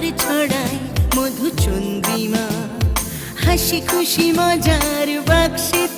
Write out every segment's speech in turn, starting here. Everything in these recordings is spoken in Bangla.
আবার ছড়ায় মধু চন্দ্রিমা হাসি খুশি মজার বাক্সেতে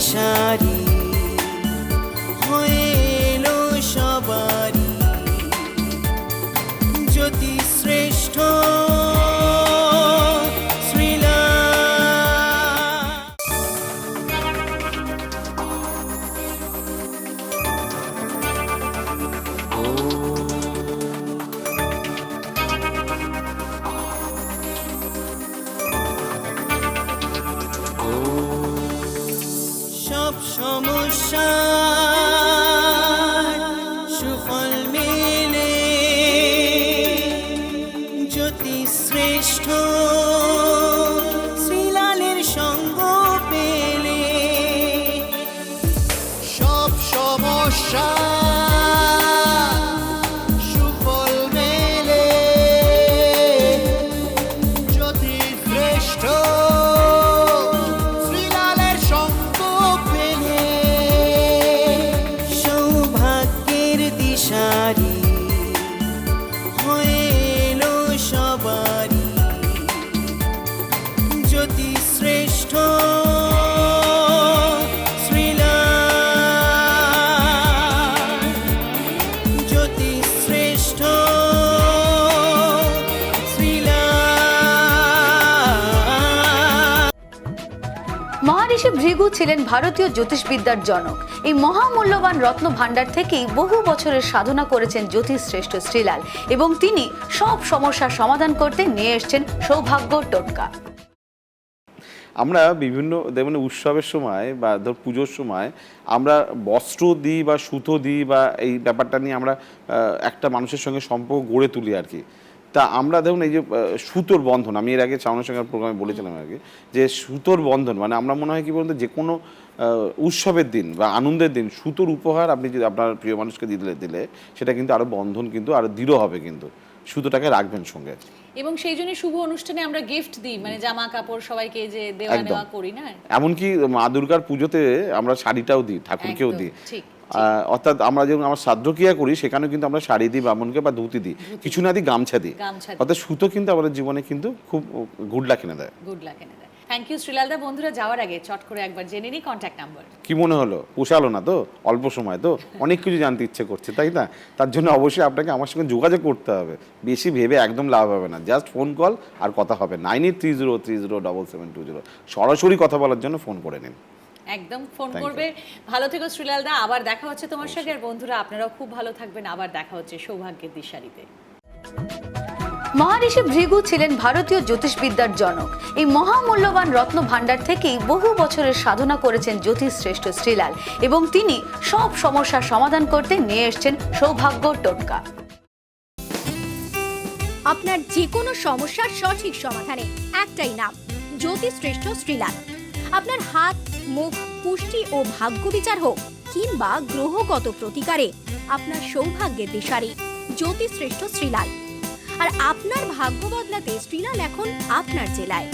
সৌভাগ্যের সমস্যা। মহারিষি ভৃগু ছিলেন ভারতীয় জ্যোতিষবিদ্যার জনক। এই মহামূল্যবান রত্ন ভাণ্ডার থেকেই বহু বছরের সাধনা করেছেন জ্যোতিষশ্রেষ্ঠ শ্রীলাল এবং তিনি সব সমস্যার সমাধান করতে নিয়ে এসেছেন সৌভাগ্য টোটকা। আমরা বিভিন্ন যেমন উৎসবের সময় বা ধর পুজোর সময় আমরা বস্ত্র দিই বা সুতো দিই বা এই ব্যাপারটা নিয়ে আমরা একটা মানুষের সঙ্গে সম্পর্ক গড়ে তুলি আর কি। তা আমরা দেখুন এই যে সুতোর বন্ধন আমি এর আগে চাওয়ানোর সঙ্গে প্রোগ্রামে বলেছিলাম কি যে সুতোর বন্ধন মানে আমরা মনে হয় কি বলুন তো, যে কোনো উৎসবের দিন বা আনন্দের দিন সুতোর উপহার আপনি যদি আপনার প্রিয় মানুষকে দিলে দিলে সেটা কিন্তু আরও বন্ধন কিন্তু আরও দৃঢ় হবে কিন্তু সুতোটাকে রাখবেন সঙ্গে। এবং সেই জন্য শুভ অনুষ্ঠানে আমরা গিফট দিই মানে জামা কাপড় সবাইকে যে দেওয়া নেওয়া করি না? এমনকি মা দুর্গার পুজোতে আমরা শাড়িটাও দিই ঠাকুরকেও দিই। ঠিক, অর্থাৎ আমরা যখন আমার শ্রাদ্ধক্রিয়া করি সেখানেও কিন্তু আমরা শাড়ি দিই ব্রাহ্মণকে বা ধুতি দিই। কিছু না দিই গামছা দিই। অর্থাৎ সুতো কিন্তু আমাদের জীবনে কিন্তু খুব গুড লাক এনে দেয়। গুড লাক এনে দেয়। থ্যাংক ইউ শ্রীলালদা। বন্ধুরা যাওয়ার আগে চট করে একবার জেনে নিই কন্ট্যাক্ট নাম্বার কি মনে হলো? পোষালো না তো? অল্প সময় তো? অনেক কিছু জানতে ইচ্ছে করছে তাই না? তার জন্য অবশ্যই আপনাকে আমার সঙ্গে যোগাযোগ করতে হবে। বেশি ভেবে একদম লাভ হবে না। জাস্ট ফোন কল আর কথা হবে। Nine eight three zero three zero double seven two zero সরাসরি কথা বলার জন্য ফোন করে নিন। একদম ফোন করবে। ভালো থেকো শ্রীলালদা আবার দেখা হচ্ছে তোমার সঙ্গে। আর বন্ধুরা আপনারাও খুব ভালো থাকবেন। আবার দেখা হচ্ছে সৌভাগ্যের দিশারিতে। মহারিষি ভৃগু ছিলেন ভারতীয় জ্যোতিষবিদ্যার জনক। এই মহামূল্যবান রত্ন ভাণ্ডার থেকেই বহু বছরের সাধনা করেছেন জ্যোতিষশ্রেষ্ঠ শ্রীলাল এবং তিনি সব সমস্যার সমাধান করতে নিয়ে এসেছেন সৌভাগ্য টোটকা। আপনার যে কোনো সমস্যার সঠিক সমাধানে একটাই নাম জ্যোতিশ্রেষ্ঠ শ্রীলাল। আপনার হাত মুখ, পুষ্টি ও ভাগ্য বিচার হোক, কিংবা গ্রহগত প্রতিকারে আপনার সৌভাগ্যের দিশারি জ্যোতিশ্রেষ্ঠ শ্রীলাল। আর আপনার ভাগ্য বদলাতে শ্রীলাল এখন আপনার জেলায়।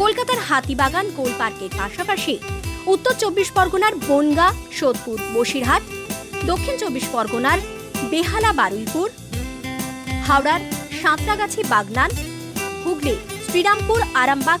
কলকাতার হাতিবাগান কোল পার্কের পাশাপাশি উত্তর চব্বিশ পরগনার বনগা, সোদপুর, বসিরহাট, দক্ষিণ চব্বিশ পরগনার বেহালা, বারুইপুর, হাওড়ার সাঁতরাগাছি, বাগনান, হুগলি, শ্রীরামপুর, আরামবাগ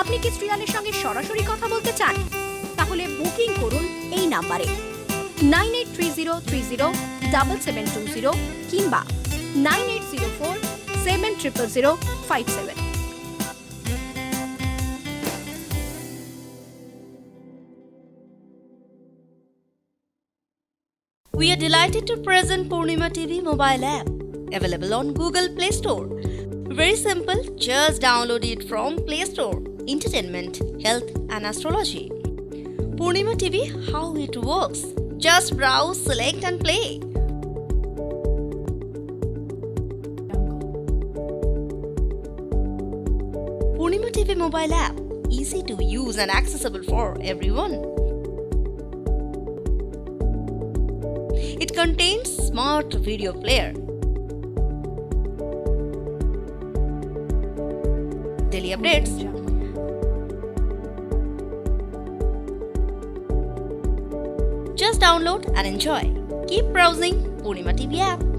আপনি কি শ্রীলালের সঙ্গে সরাসরি কথা বলতে চান তাহলে বুকিং করুন এই নাম্বারে nine eight three zero three zero double seven two zero কিংবা nine eight zero four seven triple zero five seven We are delighted to present Purnima TV mobile app, available on Google Play Store. Very simple, just download it from Play Store. Entertainment, health, and astrology. Purnima TV, how it works? Just browse, select, and play. Purnima TV mobile app, easy to use and accessible for everyone. It contains smart video player. Daily updates. Download and enjoy. Keep browsing Purnima TV app.